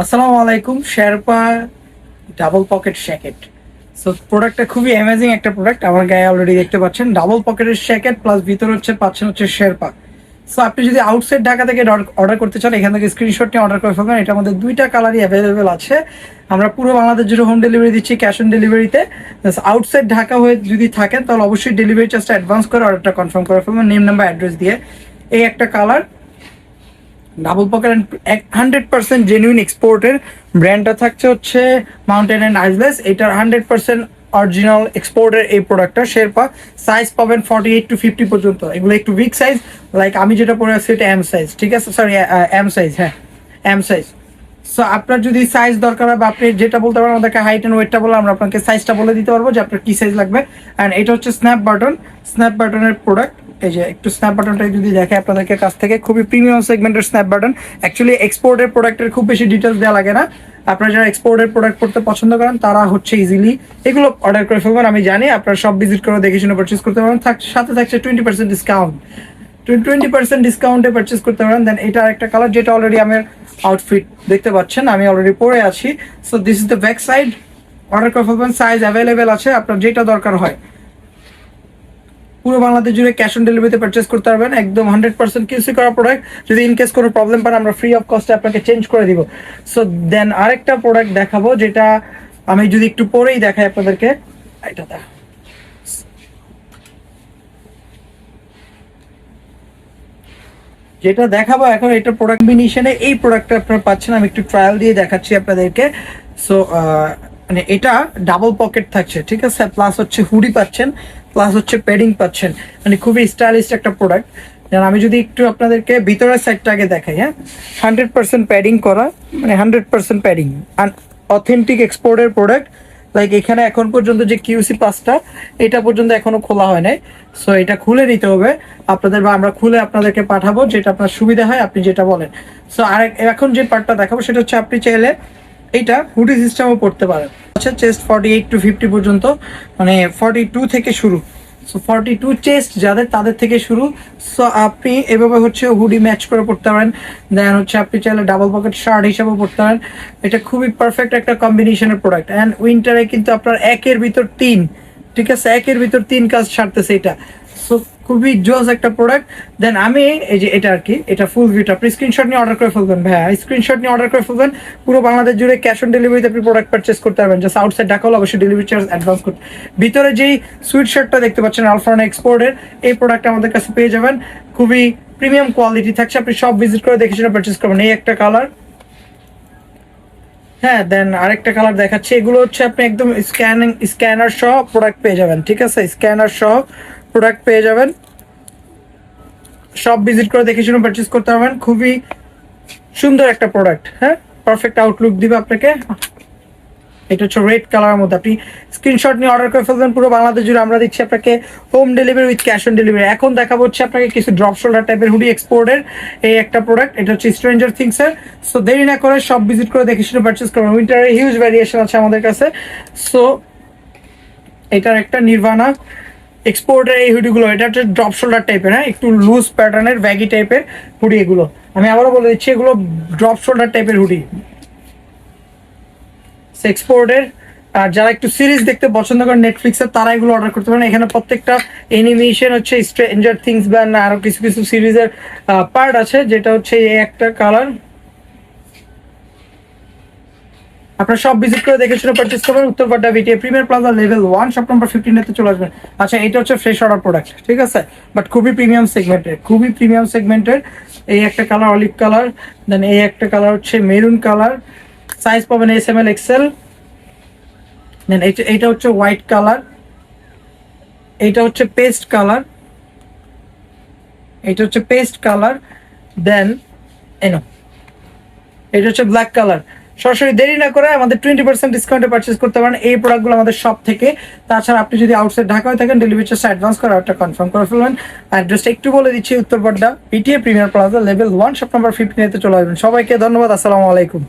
আসসালামু আলাইকুম, Sherpa double pocket jacket. So প্রোডাক্টটা খুবই অ্যামেজিং একটা প্রোডাক্ট আমার গায়ে অলরেডি দেখতে পাচ্ছেন। ডাবল পকেটের শ্যাকেট প্লাস ভিতরে হচ্ছে পাচ্ছেন হচ্ছে শেরপা। সো আপনি যদি আউটসাইড ঢাকা থেকে অর্ডার করতে চান, এখান থেকে স্ক্রিনশট নিয়ে অর্ডার করে ফেলবেন। এটার মধ্যে দুইটা কালারই অ্যাভেলেবেল আছে। আমরা পুরো বাংলাদেশ জুড়ে হোম ডেলিভারি দিচ্ছি ক্যাশ অন ডেলিভারিতে আউটসাইড ঢাকা হয়ে যদি থাকেন, তাহলে অবশ্যই ডেলিভারি চার্জটা অ্যাডভান্স করে অর্ডারটা কনফার্ম করে ফেলবেন। নেম নাম্বার অ্যাড্রেস দিয়ে। এই একটা colour double pocket hundred percent genuine এক্সপোর্টের ব্র্যান্ডটা থাকছে হচ্ছে মাউন্টেন অ্যান্ড আইসলেস এটার হান্ড্রেড পার্সেন্ট অরিজিনাল এক্সপোর্টের এই প্রোডাক্টটা শেরপা সাইজ পাবেন ফর্টি এইট টু ফিফটি পর্যন্ত। এগুলো একটু উইক সাইজ লাইক আমি যেটা পরে আছি এটা এম সাইজ ঠিক আছে? সরি এম সাইজ হ্যাঁ। এম সাইজ সো আপনার যদি সাইজ দরকার হয় বা আপনি যেটা বলতে পারেন, আমাদেরকে হাইট অ্যান্ড ওয়েটটা বলে আমরা আপনাকে সাইজটা বলে দিতে পারব যে আপনার কি সাইজ লাগবে। অ্যান্ড এটা হচ্ছে স্ন্যাপ বাটন স্ন্যাপ বাটনের প্রোডাক্ট এই যে একটু স্ন্যাপ বাটনটা যদি দেখে আপনাদেরকে কাছ থেকে, খুবই প্রিমিয়াম সেগমেন্টের স্ন্যাপ বাটন অ্যাকচুয়ালি এক্সপোর্টের প্রোডাক্টের খুব বেশি ডিটেলস দেওয়া লাগে না। আপনারা যারা এক্সপোর্টের প্রোডাক্ট করতে পছন্দ করেন, তারা হচ্ছে ইজিলি এগুলো অর্ডার করে ফেলবেন। আমি জানি আপনারা সব ভিজিট করে দেখে শুনে পারচেস করতে পারেন সাথে থাকছে twenty percent discount twenty percent ডিসকাউন্টে পারচেস করতে পারেন। দেন এটা একটা কালার যেটা অলরেডি আমার আউটফিট দেখতে পাচ্ছেন। আমি অলরেডি পরে আছি। So this is the back side order করে ফেলবেন। সাইজ অ্যাভেলেবেল আছে। আপনার যেটা দরকার হয়। পুরো বাংলাদেশ জুড়ে ক্যাশ অন ডেলিভারিতে পারচেস করতে পারবেন। একদম হান্ড্রেড পার্সেন্ট কিউসি করা প্রোডাক্ট যদি ইন কেস কোনো প্রবলেম পান আমরা ফ্রি অফ কস্টে আপনাকে চেঞ্জ করে দিব। সো দেন আরেকটা প্রোডাক্ট দেখাবো, যেটা আমি যদি একটু পরেই দেখাই আপনাদেরকে। এটা যেটা দেখাবো এখন, এটা প্রোডাক্ট কম্বিনেশনে এই প্রোডাক্টটা আপনারা পাচ্ছেন, আমি একটু ট্রায়াল দিয়ে দেখাচ্ছি আপনাদেরকে। সো মানে এটা ডাবল পকেট থাকছে, ঠিক আছে? প্লাস হচ্ছে হুডি পাচ্ছেন প্লাস হচ্ছে প্যাডিং পাচ্ছেন। মানে খুবই স্টাইলিশ একটা প্রোডাক্ট যেন আমি যদি একটু আপনাদেরকে ভিতরের সাইডটা আগে দেখাই হ্যাঁ? হান্ড্রেড পার্সেন্ট প্যাডিং করা মানে হান্ড্রেড পার্সেন্ট প্যাডিং অথেন্টিক এক্সপোর্টের প্রোডাক্ট লাইক এখানে এখন পর্যন্ত যে কিউসি পাসটা এটা পর্যন্ত এখনও খোলা হয় নাই। সো এটা খুলে নিতে হবে। আপনাদের বা আমরা খুলে আপনাদেরকে পাঠাবো, যেটা আপনার সুবিধা হয়, আপনি যেটা বলেন। সো আর এখন যে পার্টটা দেখাবো, সেটা হচ্ছে আপনি চাইলে এইটা হুডি সিস্টেমও পড়তে পারেন। আচ্ছা chest forty eight to fifty পর্যন্ত মানে ফর্টি টু থেকে শুরু। সো ফর্টি টু চেস্ট যাদের, তাদের থেকে শুরু। সো আপনি এভাবে হচ্ছে হুডি ম্যাচ করে পড়তে পারেন। দেন হচ্ছে আপনি চাইলে ডাবল পকেট শার্ট হিসাবে পড়তে পারেন। এটা খুবই পারফেক্ট একটা কম্বিনেশনের প্রোডাক্ট অ্যান্ড উইন্টারে কিন্তু আপনার একের ভিতর তিন, ঠিক আছে? একের ভিতর তিন কাজ ছাড়তেছে এটা। খুবই জোস একটা প্রোডাক্ট দেন আমি এই যে এটা আর কি এটা ফুল ভিউটা আপনি স্ক্রিনশট নিয়ে অর্ডার করে ফেলবেন। ভাইয়া স্ক্রিনশট নিয়ে অর্ডার করে ফেলবেন, পুরো বাংলাদেশ জুড়ে ক্যাশ অন ডেলিভারিতে আপনি প্রোডাক্ট পারচেস করতে পারবেন। জাস্ট আউটসাইড ঢাকা হলে অবশ্যই ডেলিভারি চার্জ অ্যাডভান্স করতে। ভিতরে যেই সুইট শার্টটা দেখতে পাচ্ছেন আলফান এক্সপোর্টের এই প্রোডাক্ট আমাদের কাছে পেয়ে যাবেন। খুবই প্রিমিয়াম কোয়ালিটি থাকছে, আপনি সব ভিজিট করে দেখে সেটা পারচেস করবেন। এই একটা কালার হ্যাঁ দেন আরেকটা কালার দেখাচ্ছি। এগুলো হচ্ছে আপনি একদম স্ক্যানিং স্ক্যানার সহ প্রোডাক্ট পেয়ে যাবেন, ঠিক আছে? স্ক্যানার সহ প্রোডাক্ট পেয়ে যাবেন। সব ভিজিট করে দেখে শুনে পারচেস করতে পারবেন। খুবই সুন্দর একটা প্রোডাক্ট হ্যাঁ? পারফেক্ট আউটলুক দিবে আপনাকে। এটা হচ্ছে রেড কালারের মধ্যে। আপনি স্ক্রিনশট নিয়ে অর্ডার করে ফেলবেন পুরো বাংলাদেশ জুড়ে। আমরা দিচ্ছি আপনাকে home delivery with cash on delivery এখন দেখাবো হচ্ছে আপনাকে কিছু ড্রপ শোল্ডার টাইপের হুডি এক্সপোর্টের এই একটা প্রোডাক্ট এটা হচ্ছে স্ট্রেঞ্জার থিংসের সো দেরি না করে সব ভিজিট করে দেখে শুনে পারচেস করবেন উইন্টারের হিউজ ভ্যারিয়েশন আছে আমাদের কাছে। সো এটার একটা নির্বাণা এক্সপোর্টের এই হুডিগুলো এটা হচ্ছে ড্রপ শোল্ডার টাইপের হ্যাঁ? একটু লুজ প্যাটার্নের ব্যাগি টাইপের হুডি এগুলো। আমি আবারও বলে দিচ্ছি, এগুলো ড্রপ শোল্ডার টাইপের হুডি এক্সপোর্টের আর যারা একটু সিরিজ দেখতে পছন্দ করেন নেটফ্লিক্সের তারা এগুলো অর্ডার করতে পারেন। এখানে প্রত্যেকটা অ্যানিমেশন হচ্ছে স্ট্রেঞ্জার থিংস বা না আরও কিছু কিছু সিরিজের পার্ট আছে, যেটা হচ্ছে এই একটা কালার আপনারা সব ভিজিট করে দেখে শুনে পারচেস করবেন। Uttarpara VTA premier plaza level one shop number ফিফটিনেতে চলে আসবেন। আচ্ছা এটা হচ্ছে ফ্রেশ অর্ডার প্রোডাক্ট ঠিক আছে? বাট খুবই প্রিমিয়াম সেগমেন্টের খুবই প্রিমিয়াম সেগমেন্টের এই একটা কালার অলিভ কালার দেন এই একটা কালার হচ্ছে মেরুন কালার সাইজ পাবেন S M L XL then এইটা হচ্ছে হোয়াইট কালার এইটা হচ্ছে পেস্ট কালার এটা হচ্ছে পেস্ট কালার দেন এনো এটা হচ্ছে ব্ল্যাক কালার সরাসরি দেরি না করে আমাদের টোয়েন্টি পার্সেন্ট ডিসকাউন্টে পারচেস করতে পারেন। এই প্রোডাক্টগুলো আমাদের সব থেকে। তাছাড়া আপনি যদি আউটসাইড ঢাকায় থাকেন ডেলিভারি চার্জ অ্যাডভান্স করে একটা কনফার্ম করে ফেলবেন। অ্যাড্রেসটা একটু বলে দিচ্ছি Uttarpara PTA premier plaza level one shop number ফিফটিনেতে চলে আসবেন। সবাইকে ধন্যবাদ, আসসালামু আলাইকুম।